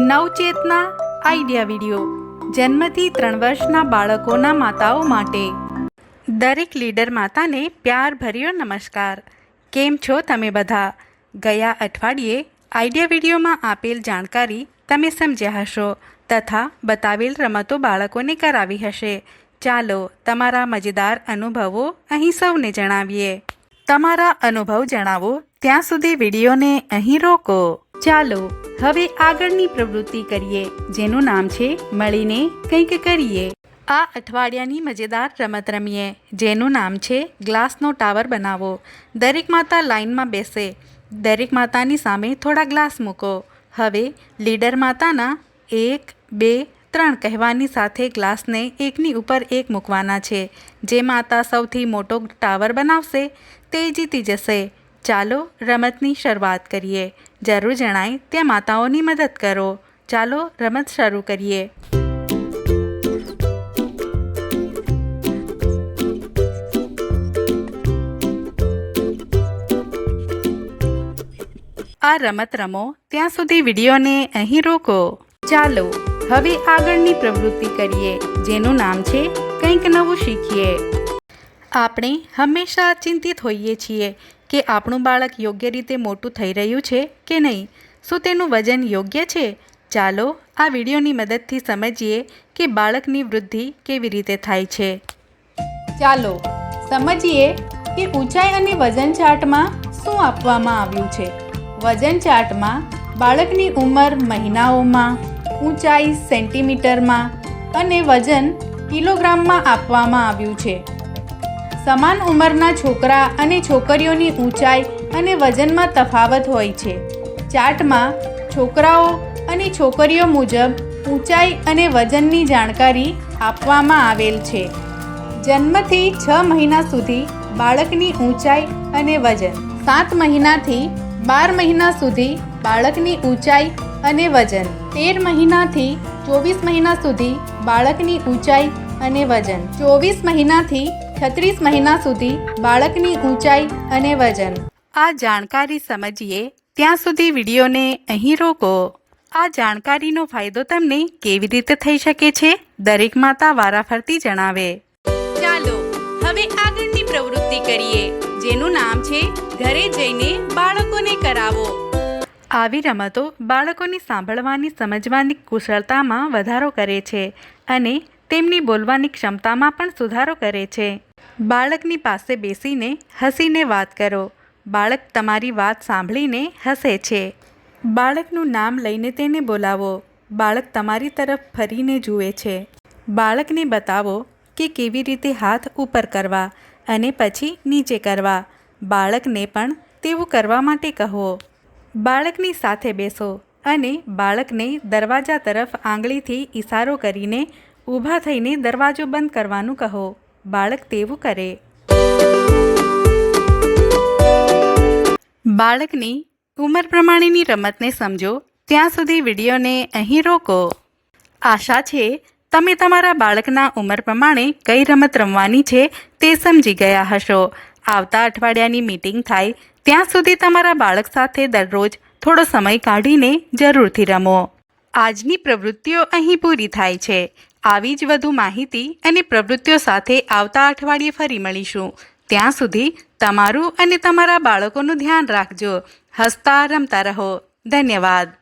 નવચેતના idea video. જન્મથી ત્રણ વર્ષના બાળકોના માતાઓ માટે. દરેક લીડર માતાને પ્યાર ભર્યો નમસ્કાર. કેમ છો તમે બધા? ગયા અઠવાડિયે આઈડિયા વિડીયોમાં આપેલ જાણકારી તમે સમજ્યા હશો તથા બતાવેલ રમતો બાળકોને કરાવી હશે. ચાલો તમારા મજેદાર અનુભવો અહીં સૌને જણાવીએ. તમારા અનુભવ જણાવો. ત્યાં સુધી વિડીયોને અહીં રોકો. ચાલો હવે આગળની પ્રવૃત્તિ કરીએ, જેનું નામ છે મળીને કંઈક કરીએ. આ અઠવાડિયાની મજેદાર રમત રમીએ, જેનું નામ છે ગ્લાસનો ટાવર બનાવો. દરેક માતા લાઇનમાં બેસે. દરેક માતાની સામે થોડા ગ્લાસ મૂકો. હવે લીડર માતાના એક, બે, ત્રણ કહેવાની સાથે ગ્લાસને એકની ઉપર એક મૂકવાના છે. જે માતા સૌથી મોટો ટાવર બનાવશે, તે જીતી જશે. ચાલો રમતની શરૂઆત કરીએ. જરૂર જણાય ત્યાં માતાઓની મદદ કરો. ચાલો રમત શરૂ કરીએ. આ રમત રમો, ત્યાં સુધી વિડીયોને અહીં રોકો. ચાલો, હવે આગળની પ્રવૃત્તિ કરીએ, જેનું નામ છે કંઈક નવું શીખીએ. આપણે હંમેશા ચિંતિત હોઈએ છીએ કે આપણું બાળક યોગ્ય રીતે મોટું થઈ રહ્યું છે કે નહીં. શું તેનું વજન યોગ્ય છે? ચાલો આ વિડીયોની મદદથી સમજીએ કે બાળકની વૃદ્ધિ કેવી રીતે થાય છે. ચાલો સમજીએ કે ઊંચાઈ અને વજન ચાર્ટમાં શું આપવામાં આવ્યું છે. વજન ચાર્ટમાં બાળકની ઉંમર મહિનાઓમાં, ઊંચાઈ સેન્ટીમીટરમાં અને વજન કિલોગ્રામમાં આપવામાં આવ્યું છે. સમાન ઉંમરના છોકરા અને છોકરીઓની ઊંચાઈ અને વજનમાં તફાવત હોય છે. ચાર્ટમાં, છોકરાઓ અને છોકરીઓ મુજબ ઊંચાઈ અને વજનની જાણકારી આપવામાં આવેલ છે. જન્મથી છ મહિના સુધી બાળકની ઊંચાઈ અને વજન. સાત મહિનાથી બાર મહિના સુધી બાળકની ઊંચાઈ અને વજન. તેર મહિનાથી ચોવીસ મહિના સુધી બાળકની ઊંચાઈ અને વજન. ચોવીસ મહિનાથી છત્રીસ મહિના સુધી બાળકની ઊંચાઈ અને વજન. આ જાણકારી સમજીએ ત્યાં સુધી વિડીયોને અહીં રોકો. આ જાણકારીનો ફાયદો તમને કેવી રીતે થઈ શકે છે દરેક માતા વારાફરતી જણાવે. ચાલો હવે આગળની પ્રવૃત્તિ કરીએ જેનું નામ છે ઘરે જઈને બાળકોને કરાવો. આવી રમતો બાળકોની સાંભળવાની સમજવાની કુશળતામાં વધારો કરે છે અને તેમની બોલવાની ક્ષમતામાં પણ સુધારો કરે છે. બાળકની પાસે બેસીને હસીને વાત કરો. બાળક તમારી વાત સાંભળીને હસે છે. બાળકનું નામ લઈને તેને બોલાવો. બાળક તમારી તરફ ફરીને જુએ છે. બાળકને બતાવો કે કેવી રીતે હાથ ઉપર કરવા અને પછી નીચે કરવા. બાળકને પણ તેવું કરવા માટે કહો. બાળકની સાથે બેસો અને બાળકને દરવાજા તરફ આંગળીથી ઇશારો કરીને ઊભા થઈને દરવાજો બંધ કરવાનું કહો. બાળક તેવું કરે. બાળકની ઉંમર પ્રમાણેની રમતને સમજો, ત્યાં સુધી વિડીયોને અહીં રોકો. આશા છે, તમે તમારા બાળકના ઉંમર પ્રમાણે કઈ રમત રમવાની છે તે સમજી ગયા હશો. આવતા અઠવાડિયાની મીટિંગ થાય, ત્યાં સુધી તમારા બાળક સાથે દરરોજ થોડો સમય કાઢીને જરૂરથી રમો. આજની પ્રવૃત્તિઓ અહીં પૂરી થાય છે. આવી જ વધુ માહિતી અને પ્રવૃત્તિઓ સાથે આવતા અઠવાડિયે ફરી મળીશું. ત્યાં સુધી તમારું અને તમારા બાળકોનું ધ્યાન રાખજો. હસતા રમતા રહો. ધન્યવાદ.